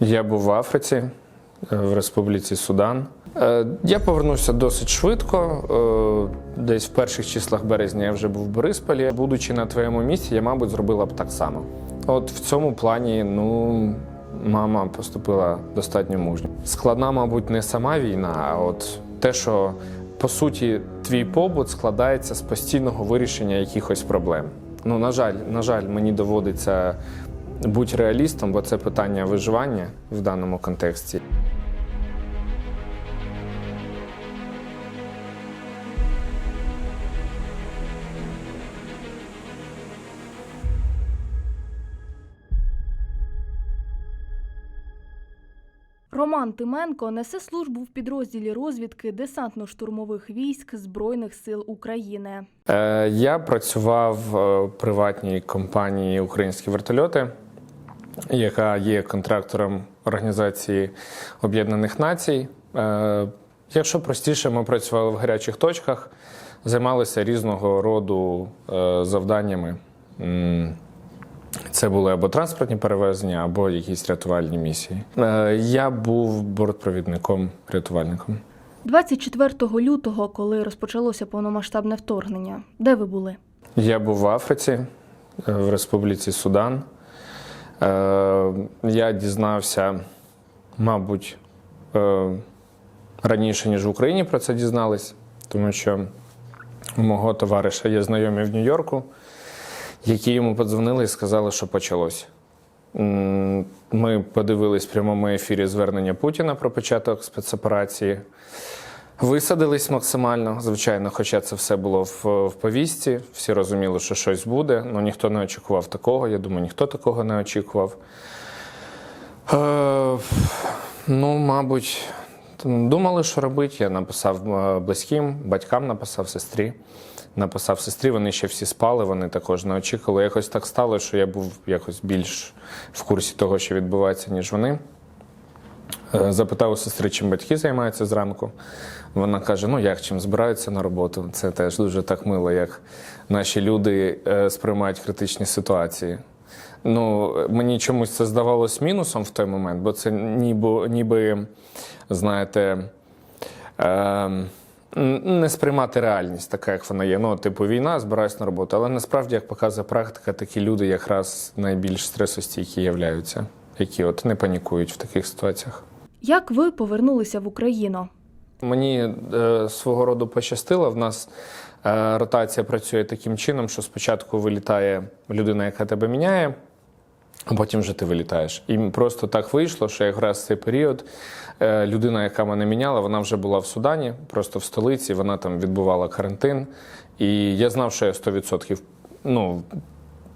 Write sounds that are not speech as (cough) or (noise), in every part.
Я був в Африці, е, в Республіці Судан. Е, Я повернувся досить швидко. е, Десь в перших числах березня я вже був в Борисполі. Будучи на твоєму місці, я, мабуть, зробила б так само. От в цьому плані, ну, мама поступила достатньо мужньо. Складна, мабуть, не сама війна, а от те, що по суті твій побут складається з постійного вирішення якихось проблем. Ну, на жаль, на жаль, мені доводиться бути реалістом, бо це питання виживання в даному контексті. Роман Тименко несе службу в підрозділі розвідки десантно-штурмових військ Збройних сил України. Е, я працював е, в приватній компанії Українські вертольоти, яка є контрактором Організації Об'єднаних Націй. Е, якщо простіше, ми працювали в гарячих точках, займалися різного роду е, завданнями. Це були або транспортні перевезення, або якісь рятувальні місії. Е, Я був бортпровідником рятувальником. 24 лютого, коли розпочалося повномасштабне вторгнення, де ви були? Я був в Африці, в Республіці Судан. Е, Я дізнався, мабуть, е, раніше, ніж в Україні про це дізнались, тому що у мого товариша є знайомі в Нью-Йорку, які йому подзвонили і сказали, що почалось. Ми подивились в прямому ефірі звернення Путіна про початок спецоперації. Висадились максимально, звичайно, хоча це все було в, в повісті. Всі розуміли, що щось буде, але ніхто не очікував такого. Я думаю, ніхто такого не очікував. Е, ну, мабуть, думали, що робити. Я написав е, близьким, батькам написав сестрі. Написав сестрі, вони ще всі спали, вони також не очікували. Якось так стало, що я був якось більш в курсі того, що відбувається, ніж вони. Е, Запитав у сестри, чим батьки займаються зранку. Вона каже: ну як чим збираються на роботу. Це теж дуже так мило, як наші люди е, сприймають критичні ситуації. Ну, мені чомусь це здавалось мінусом в той момент, бо це ніби, ніби знаєте, е, не сприймати реальність, така як вона є. Ну, типу, війна, збираюсь на роботу. Але насправді, як показує практика, такі люди якраз найбільш стресостійкі являються, які от не панікують в таких ситуаціях. Як ви повернулися в Україну? Мені е, свого роду пощастило. В нас е, ротація працює таким чином, що спочатку вилітає людина, яка тебе міняє, а потім вже ти вилітаєш. І просто так вийшло, що якраз в цей період е, людина, яка мене міняла, вона вже була в Судані, просто в столиці, вона там відбувала карантин. І я знав, що я 100%, ну,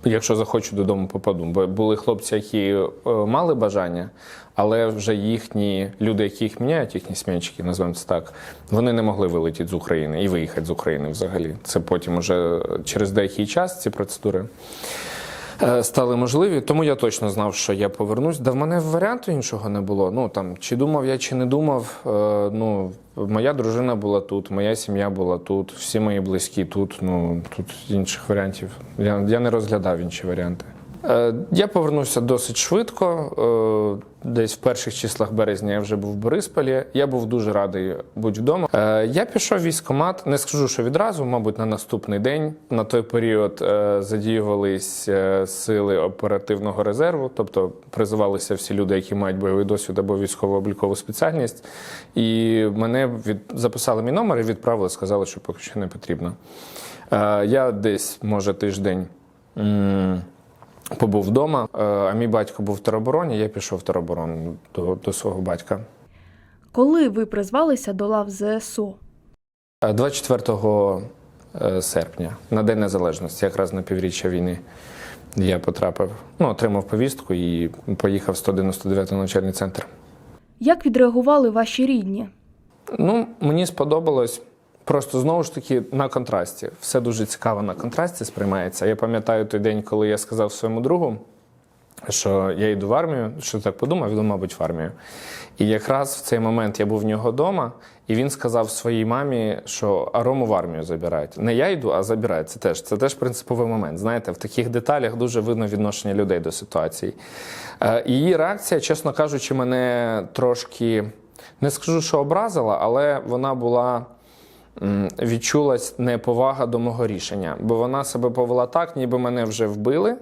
якщо захочу додому попаду. Бо були хлопці, які е, мали бажання, але вже їхні люди, які їх міняють, їхні смінчики, називаємо це так, вони не могли вилетіти з України і виїхати з України взагалі. Це потім уже через деякий час ці процедури. Е, Стали можливі, тому я точно знав, що я повернусь. Да в мене варіанту іншого не було. Ну там чи думав я, чи не думав. е, Ну моя дружина була тут, моя сім'я була тут, всі мої близькі тут. Ну тут інших варіантів. Я, я не розглядав інші варіанти. Е, Я повернувся досить швидко. е, Десь в перших числах березня я вже був в Борисполі. Я був дуже радий бути вдома. Е, Я пішов військкомат. Не скажу, що відразу, мабуть, на наступний день. На той період задіювались е, сили оперативного резерву, тобто призивалися всі люди, які мають бойовий досвід або військово-облікову спеціальність. І мене від... записали мій номер і відправили, сказали, що поки що не потрібно. Я десь, може, тиждень. Побув вдома, е, а мій батько був в теробороні, я пішов в тероборону до, до свого батька. Коли ви призвалися до лав ЗСУ? Е, 24 е, серпня, на День Незалежності, якраз на півріччя війни, я потрапив, ну, отримав повістку і поїхав в 199 навчальний центр. Як відреагували ваші рідні? Ну, мені сподобалось. Просто знову ж таки на контрасті. Все дуже цікаво на контрасті сприймається. Я пам'ятаю той день, коли я сказав своєму другу, що я йду в армію, що так подумав, йду, мабуть, в армію. І якраз в цей момент я був в нього вдома, і він сказав своїй мамі, що а Рому в армію забирають. Не я йду, а забирають. Це теж, це теж принциповий момент. Знаєте, в таких деталях дуже видно відношення людей до ситуації. Е, Її реакція, чесно кажучи, мене трошки не скажу, що образила, але вона була відчулась неповага до мого рішення, бо вона себе повела так, ніби мене вже вбили.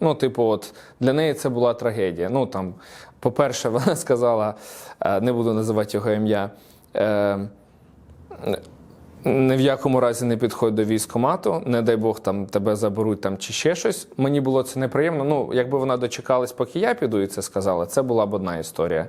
Ну, типу, от для неї це була трагедія. Ну там, по-перше, (laughs) вона сказала, е, не буду називати його ім'я. е, ні в якому разі не підходь до військкомату, не дай Бог там тебе заберуть там чи ще щось. Мені було це неприємно. Ну, якби вона дочекалась, поки я піду і це сказала, це була б одна історія.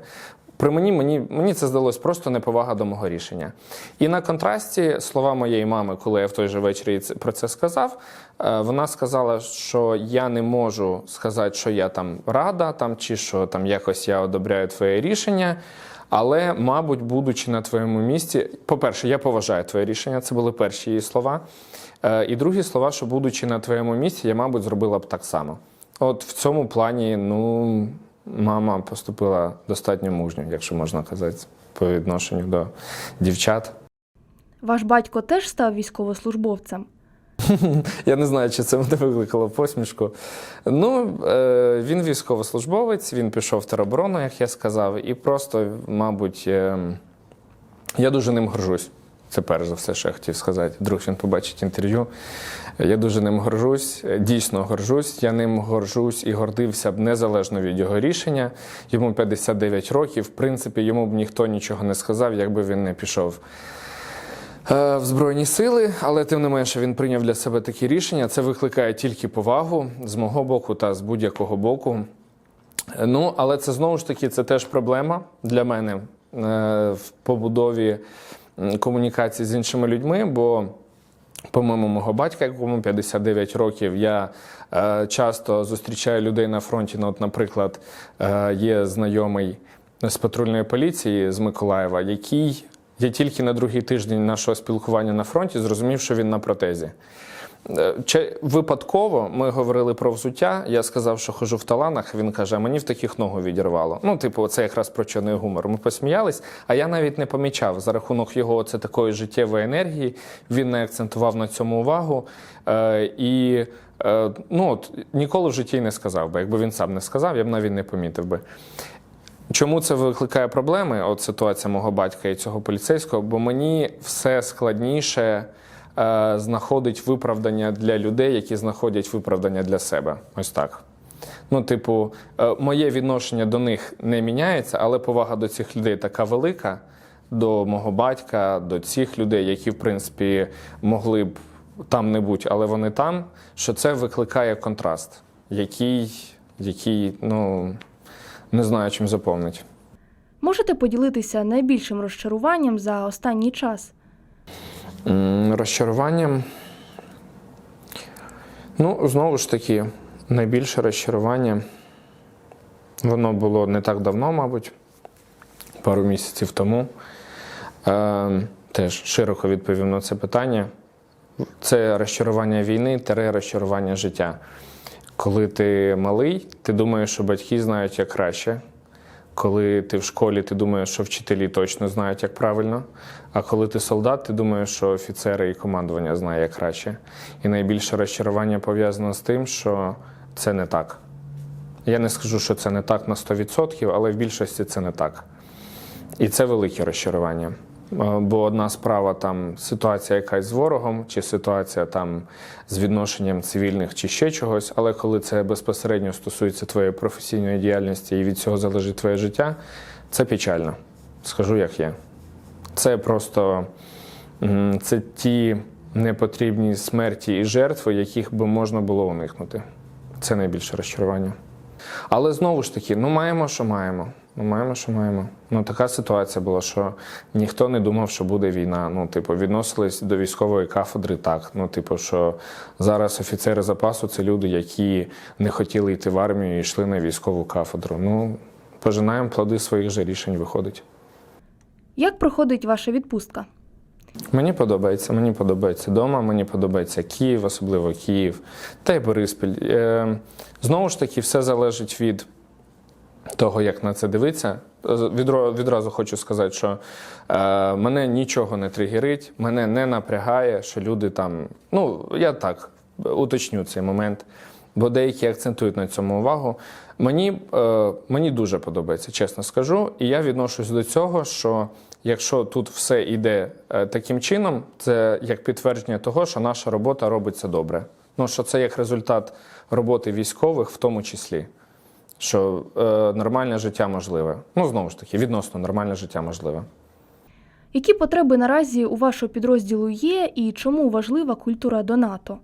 При мені, мені, мені це здалось просто неповага до мого рішення. І на контрасті слова моєї мами, коли я в той же вечір про це сказав, е, вона сказала, що я не можу сказати, що я там рада, там, чи що там якось я одобряю твоє рішення. Але, мабуть, будучи на твоєму місці, по-перше, я поважаю твоє рішення, це були перші її слова. Е, І другі слова, що будучи на твоєму місці, я, мабуть, зробила б так само. От в цьому плані, ну, мама поступила достатньо мужньо, якщо можна казати, по відношенню до дівчат. Ваш батько теж став військовослужбовцем. (laughs) Я не знаю, чи це мене викликало посмішку. Ну, е, він військовослужбовець, він пішов в тероборону, як я сказав, і просто, мабуть, е, я дуже ним горжусь. Це перш за все, що я хотів сказати. Друг він побачить інтерв'ю. Я дуже ним горжусь, дійсно горжусь. Я ним горжусь і гордився б незалежно від його рішення. Йому 59 років. В принципі, йому б ніхто нічого не сказав, якби він не пішов е, в Збройні сили, але тим не менше він прийняв для себе такі рішення. Це викликає тільки повагу з мого боку та з будь-якого боку. Ну, але це знову ж таки це теж проблема для мене е, в побудові комунікації з іншими людьми, бо. Помимо мого батька, якому 59 років, я е, часто зустрічаю людей на фронті. Ну, от, наприклад, е, є знайомий з патрульної поліції з Миколаєва, який я тільки на другий тиждень нашого спілкування на фронті зрозумів, що він на протезі. Е, Чи випадково ми говорили про взуття. Я сказав, що хожу в таланах. Він каже: мені в таких ногу відірвало. Ну, типу, це якраз про чорний гумор. Ми посміялись, а я навіть не помічав за рахунок його це такої життєвої енергії. Він не акцентував на цьому увагу. Е, і е, ну, от, ніколи в житті не сказав би. Якби він сам не сказав, я б навіть не помітив би. Чому це викликає проблеми? От ситуація мого батька і цього поліцейського, бо мені все складніше знаходить виправдання для людей, які знаходять виправдання для себе. Ось так. Ну, типу, е, моє відношення до них не міняється, але повага до цих людей така велика, до мого батька, до цих людей, які, в принципі, могли б там не бути, але вони там, що це викликає контраст, який, який ну, не знаю, чим заповнить. Можете поділитися найбільшим розчаруванням за останній час? Розчаруванням. Ну, знову ж таки, найбільше розчарування. Воно було не так давно, мабуть, пару місяців тому. Е, теж широко відповів на це питання. Це розчарування війни, тере розчарування життя. Коли ти малий, ти думаєш, що батьки знають як краще. Коли ти в школі, ти думаєш, що вчителі точно знають, як правильно. А коли ти солдат, ти думаєш, що офіцери і командування знає як краще. І найбільше розчарування пов'язано з тим, що це не так. Я не скажу, що це не так на 100%, але в більшості це не так. І це велике розчарування. Бо одна справа там ситуація якась з ворогом, чи ситуація там з відношенням цивільних, чи ще чогось. Але коли це безпосередньо стосується твоєї професійної діяльності і від цього залежить твоє життя, це печально. Скажу, як є. Це просто це ті непотрібні смерті і жертви, яких би можна було уникнути. Це найбільше розчарування. Але знову ж таки, ну маємо, що маємо. Ну, маємо, що маємо. Ну, така ситуація була, що ніхто не думав, що буде війна. Ну, типу, відносились до військової кафедри так. Ну, типу, що зараз офіцери запасу це люди, які не хотіли йти в армію і йшли на військову кафедру. Ну, пожинаємо плоди своїх же рішень, виходить. Як проходить ваша відпустка? Мені подобається, мені подобається дома, мені подобається Київ, особливо Київ, та й Бориспіль. Е, знову ж таки, все залежить від того, як на це дивитися. Відразу хочу сказати, що е, мене нічого не тригерить, мене не напрягає, що люди там. Ну, я так уточню цей момент, бо деякі акцентують на цьому увагу. Мені, е, мені дуже подобається, чесно скажу. І я відношусь до цього, що якщо тут все йде е, таким чином, це як підтвердження того, що наша робота робиться добре. Ну, що це як результат роботи військових, в тому числі що е, нормальне життя можливе. Ну, знову ж таки, відносно нормальне життя можливе. Які потреби наразі у вашого підрозділу є і чому важлива культура донату?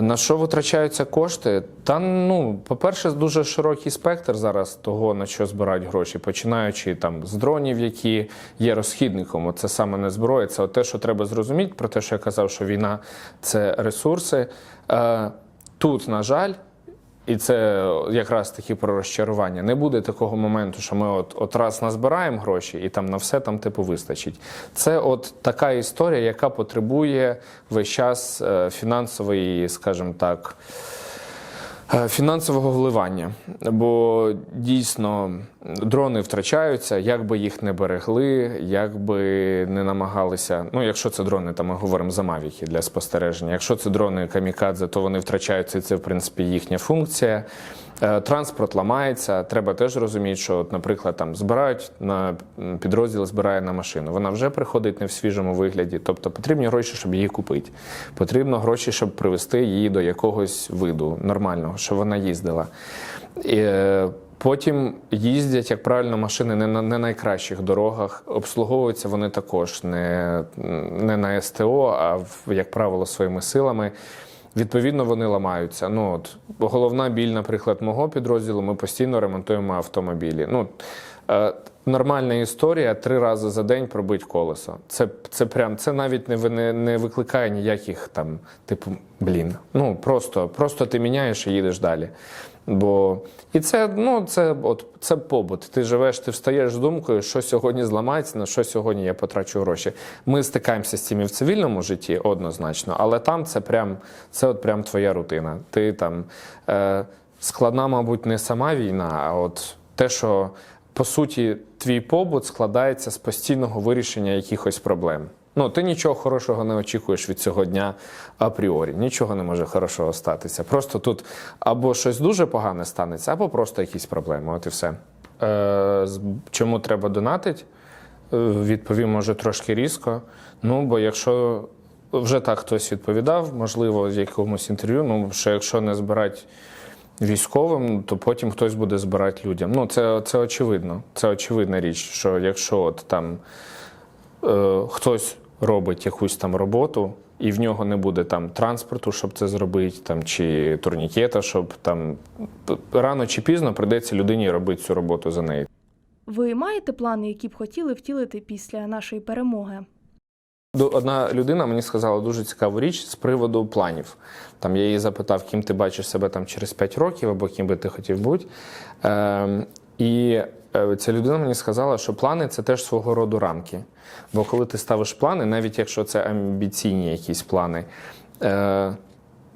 На що витрачаються кошти? Та ну, по-перше, дуже широкий спектр зараз того, на що збирають гроші, починаючи там з дронів, які є розхідником. Це саме не зброя, це те, що треба зрозуміти, про те, що я казав, що війна це ресурси. Е, тут, на жаль. І це якраз таки про розчарування. Не буде такого моменту, що ми от, от раз назбираємо гроші і там на все там типу вистачить. Це от така історія, яка потребує весь час е, фінансової, скажімо так. е, Фінансового вливання, бо дійсно дрони втрачаються, як би їх не берегли, як би не намагалися. Ну, якщо це дрони, там ми говоримо за мавіки для спостереження. Якщо це дрони камікадзе, то вони втрачаються, і це в принципі їхня функція. Е, Транспорт ламається. Треба теж розуміти, що, от, наприклад, там збирають на підрозділ, збирає на машину. Вона вже приходить не в свіжому вигляді. Тобто потрібні гроші, щоб її купити. Потрібно гроші, щоб привести її до якогось виду нормального, щоб вона їздила. Е, Потім їздять, як правильно, машини не на не найкращих дорогах. Обслуговуються вони також не, не на СТО, а як правило, своїми силами. Відповідно, вони ламаються. Ну от головна біль, наприклад, мого підрозділу. Ми постійно ремонтуємо автомобілі. Ну е, нормальна історія три рази за день пробить колесо. Це, це прям це навіть не, не, не викликає ніяких там, типу, блін. Ну просто, просто ти міняєш і їдеш далі. Бо і це ну це от це побут. Ти живеш, ти встаєш з думкою, що сьогодні зламається, на що сьогодні я потрачу гроші. Ми стикаємося з цим і в цивільному житті однозначно, але там це прям це от прям твоя рутина. Ти там е, складна, мабуть, не сама війна, а от те, що по суті твій побут складається з постійного вирішення якихось проблем. Ну, ти нічого хорошого не очікуєш від цього дня апріорі. Нічого не може хорошого статися. Просто тут або щось дуже погане станеться, або просто якісь проблеми. От і все. Е, чому треба донатити? Е, Відповім, може, трошки різко. Ну, бо якщо вже так хтось відповідав, можливо, в якомусь інтерв'ю, ну, що якщо не збирати військовим, то потім хтось буде збирати людям. Ну, це, це очевидно. Це очевидна річ, що якщо от там е, хтось робить якусь там роботу, і в нього не буде там транспорту, щоб це зробити, там, чи турнікета, щоб там рано чи пізно прийдеться людині робити цю роботу за неї. Ви маєте плани, які б хотіли втілити після нашої перемоги? Одна людина мені сказала дуже цікаву річ з приводу планів. Там я її запитав, ким ти бачиш себе там через 5 років або ким би ти хотів бути. Ем, і е, ця людина мені сказала, що плани це теж свого роду рамки. Бо коли ти ставиш плани, навіть якщо це амбіційні якісь плани, е,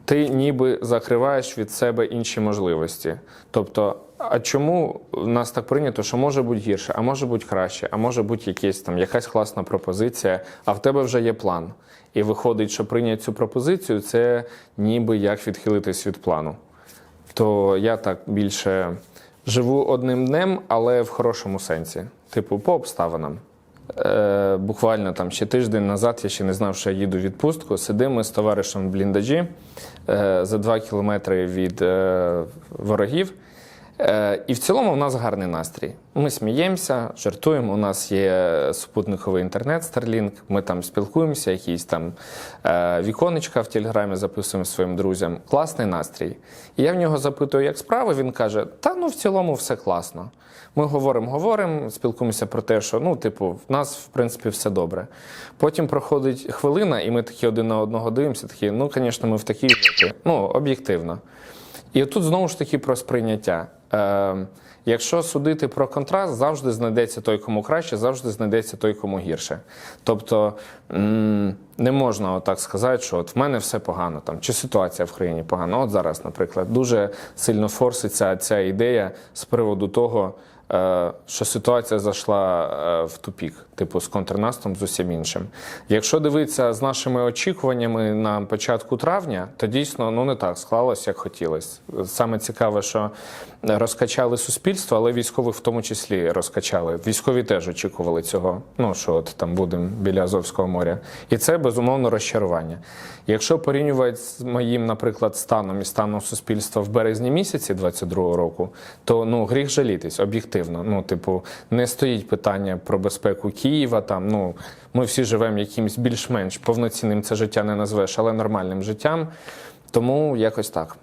ти ніби закриваєш від себе інші можливості. Тобто, а чому в нас так прийнято, що може бути гірше, а може бути краще, а може бути якась там якась класна пропозиція, а в тебе вже є план. І виходить, що прийняти цю пропозицію це ніби як відхилитись від плану. То я так більше живу одним днем, але в хорошому сенсі, типу, по обставинам. Е, буквально там ще тиждень назад я ще не знав, що я їду в відпустку. Сидимо з товаришем в бліндажі е, за два кілометри від е, ворогів. Е, і в цілому у нас гарний настрій. Ми сміємося, жартуємо. У нас є супутниковий інтернет Starlink, Ми там спілкуємося, якісь там е, віконечка в Телеграмі записуємо своїм друзям. Класний настрій. І я в нього запитую, як справи. Він каже: Та ну в цілому все класно. Ми говоримо, говоримо, спілкуємося про те, що ну, типу, в нас в принципі все добре. Потім проходить хвилина, і ми такі один на одного дивимося. Такі, ну, звісно, ми в такій. Ну, об'єктивно. І тут знову ж таки про сприйняття. Е, якщо судити про контраст, завжди знайдеться той, кому краще, завжди знайдеться той, кому гірше. Тобто не можна отак сказати, що от в мене все погано, там, чи ситуація в країні погана. От зараз, наприклад, дуже сильно форситься ця ідея з приводу того, що ситуація зайшла е, в тупік, типу з контрнастом, з усім іншим. Якщо дивитися з нашими очікуваннями на початку травня, то дійсно ну не так склалося, як хотілося. Саме цікаве, що розкачали суспільство, але військових в тому числі розкачали. Військові теж очікували цього. Ну що от там будемо біля Азовського моря, і це безумовно розчарування. Якщо порівнювати з моїм, наприклад, станом і станом суспільства в березні місяці 22-го року, то ну гріх жалітись об'єктивно. Ну, типу, не стоїть питання про безпеку Києва. Там ну ми всі живемо якимось більш-менш повноцінним це життя не назвеш, але нормальним життям. Тому якось так.